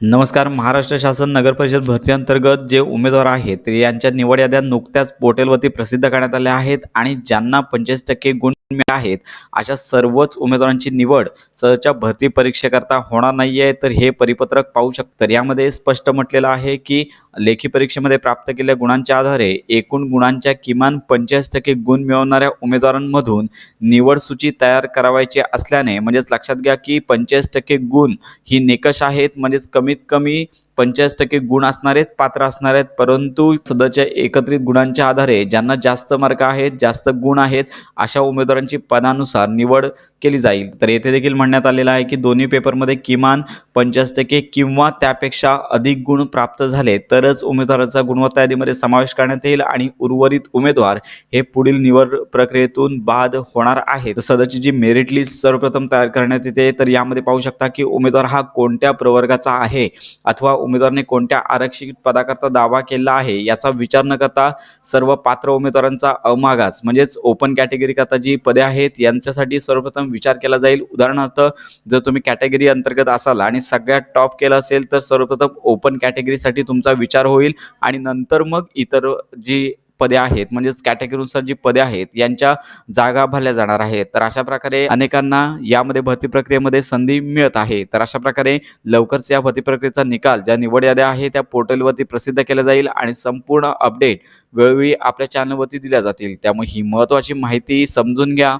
नमस्कार महाराष्ट्र शासन नगर परिषद भरती अंतर्गत जे उमेदवार आहेत यांच्या निवड याद्या नुकत्याच पोर्टलवरती प्रसिद्ध करण्यात आल्या आहेत आणि ज्यांना पंचवीस टक्के गुण मिळाले आहेत अशा सर्वच उमेदवारांची निवड सहच्या भरती परीक्षेकरता होणार नाही आहे तर हे परिपत्रक पाहू शकतं. यामध्ये स्पष्ट म्हटलेलं आहे की लेखी परीक्षेमध्ये प्राप्त केलेल्या गुणांच्या आधारे एकूण गुणांच्या किमान पंचेचाळीस टक्के गुण मिळवणाऱ्या उमेदवारांमधून निवड सूची तयार करावायची असल्याने म्हणजेच लक्षात घ्या की पंचेचाळीस टक्के गुण ही निकष आहेत म्हणजेच कमीत कमी पंचेचाळीस टक्के गुण असणारेच पात्र असणार आहेत परंतु सध्याच्या एकत्रित गुणांच्या आधारे ज्यांना जास्त मार्क आहेत जास्त गुण आहेत अशा उमेदवारांची पदानुसार निवड केली जाईल. तर येथे देखील म्हणण्यात आलेलं आहे की दोन्ही पेपरमध्ये किमान पंचेचाळीस टक्के किंवा त्यापेक्षा अधिक गुण प्राप्त झाले तरच उमेदवाराचा गुणवत्ता यादीमध्ये समावेश करण्यात येईल आणि उर्वरित उमेदवार हे पुढील निवड प्रक्रियेतून बाद होणार आहेत. तर सध्याची जी मेरिट लिस्ट सर्वप्रथम तयार करण्यात येते तर यामध्ये पाहू शकता की उमेदवार हा कोणत्या प्रवर्गाचा आहे अथवा उमेदवाराने कोणत्या आरक्षित पदाकरता दावा केला आहे याचा विचार न करता सर्व पात्र उमेदवारांचा अमागास म्हणजेच ओपन कॅटेगरी करता जी पदे आहेत यांच्यासाठी सर्वप्रथम विचार केला जाईल. उदाहरणार्थ जर तुम्ही कॅटेगरी अंतर्गत असाल आणि सगळ्यात टॉप केलं असेल तर सर्वप्रथम ओपन कॅटेगरीसाठी तुमचा विचार होईल आणि नंतर मग इतर जी पदे आहेत म्हणजेच कॅटेगरीनुसार जी पदे आहेत यांच्या जागा भरल्या जाणार आहेत. तर अशा प्रकारे अनेकांना यामध्ये भरती प्रक्रियेमध्ये संधी मिळत आहे. तर अशा प्रकारे लवकरच या भरती प्रक्रियेचा निकाल ज्या निवड याद्या आहे त्या पोर्टलवरती प्रसिद्ध केल्या जाईल आणि संपूर्ण अपडेट वेळोवेळी आपल्या चॅनलवरती दिल्या जातील. त्यामुळे ही महत्त्वाची माहिती समजून घ्या.